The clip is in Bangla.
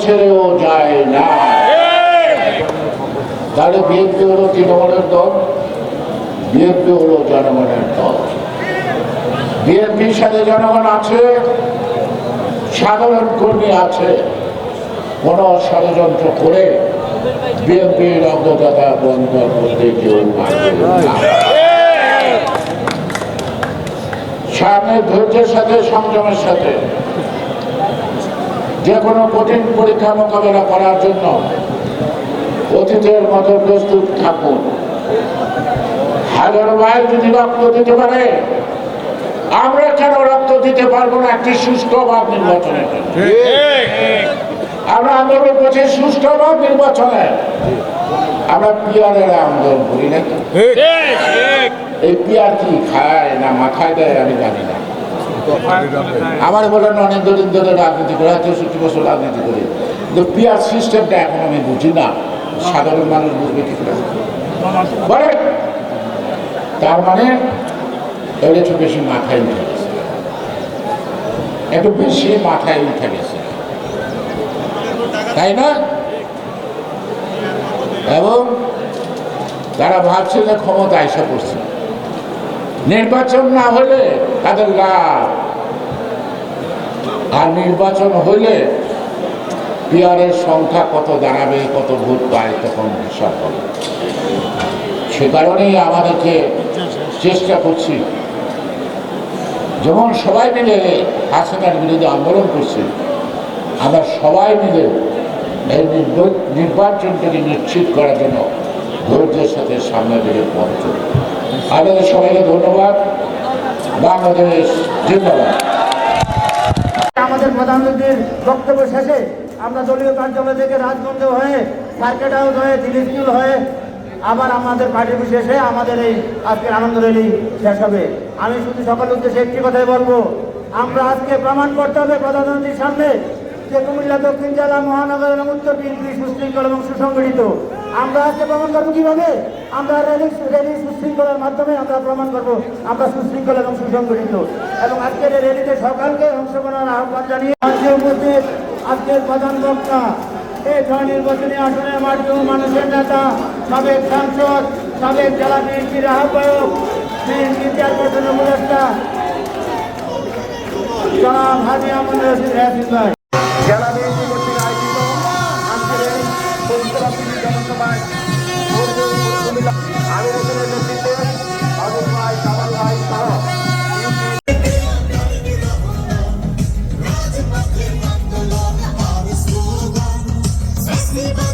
ছেড়েও যায় না। তাহলে দল জনগণের দল। সাথে জনগণ আছে, সাধারণ কর্মী আছে, কোন ষড়যন্ত্র করে বিএনপির অগ্রতা বন্ধ করতে কেউ সামনে ধৈর্যের সাথে সংযমের সাথে যে কোনো কঠিন পরীক্ষা মোকাবেলা করার জন্য অতীতের মতো প্রস্তুত থাকুন। হাজার মাইল যদি রক্ত দিতে পারে আমরা কেন রক্ত দিতে পারব না একটি সুষ্ঠুভাব নির্বাচনের জন্য? আমরা আন্দোলন করছি সুষ্ঠুভাব নির্বাচনে। আমরা পিয়ারের আন্দোলন করি নাকি? এই পিয়ার কি খায় না মাথায় দেয় আমি জানি না। আমার বলেন অনেক দিন ধরে রাজনীতি করে চৌষট্টি বছর রাজনীতি করে। কিন্তু পিয়ার সিস্টেমটা এখন আমি বুঝি না। সাধারণ মানুষ বুঝবে কি করে? তার মানে এর একটু বেশি মাথায় উঠে গেছে। একটু বেশি মাথায় উঠে গেছে। তাই না? এবং তারা ভাবছে যে ক্ষমতা এসে পড়ছে। নির্বাচন না হলে তাদের লাভ আর নির্বাচন হলে পিয়ারের সংখ্যা কত দাঁড়াবে, কত ভোট পায়, তখন হিসাব হবে। সে কারণেই আমাদেরকে চেষ্টা করছি। যেমন সবাই মিলে হাসিনার বিরুদ্ধে আন্দোলন করছে, আমরা সবাই মিলে এই নির্ব- নির্বাচনটাকে নিশ্চিত করার জন্য ধৈর্যের সাথে সামনে দিকে পথ আপনাদের সবাইকে ধন্যবাদ। বাংলাদেশ জিন্দাবাদ। আমাদের প্রধানমন্ত্রীর বক্তব্য শেষে আমরা দলীয় কার্যালয় থেকে রাজগঞ্জ হয়ে সার্কেট হাউস হয়ে দিল্লি স্কুল হয়ে আবার আমাদের পার্টি বিশেষে আমাদের এই আজকের আনন্দ র্যালি শেষ হবে। আমি শুধু সকল উদ্দেশ্যে একটি কথাই বলব, আমরা আজকে প্রমাণ করতে হবে প্রধানমন্ত্রীর সামনে যে কুমিল্লা দক্ষিণ জেলা মহানগর এবং উত্তর বিএনপি সুশৃঙ্খল এবং সুসংগঠিত। আমরা আজকে প্রমাণ করব কীভাবে? আমরা র্যালি র্যালি সুশৃঙ্খলার মাধ্যমে আমরা প্রমাণ করব। আমরা সুশৃঙ্খল এবং সুসংগঠিত। এবং আজকের এই র্যালিতে সকালকে অংশগ্রহণের আহ্বান জানিয়ে আজকে উপস্থিত আজকের প্রধান বক্তা, এই ছয় নির্বাচনী আসনের মাধ্যমে মানুষের নেতা, সাবেক সাংসদ, সাবেক জেলা বিএনপির আহ্বায়ক, বিএনপি চেয়ারপারসন উপদেষ্টা, জনাব হাজি ভাই। জেলা বিএনপি Bye.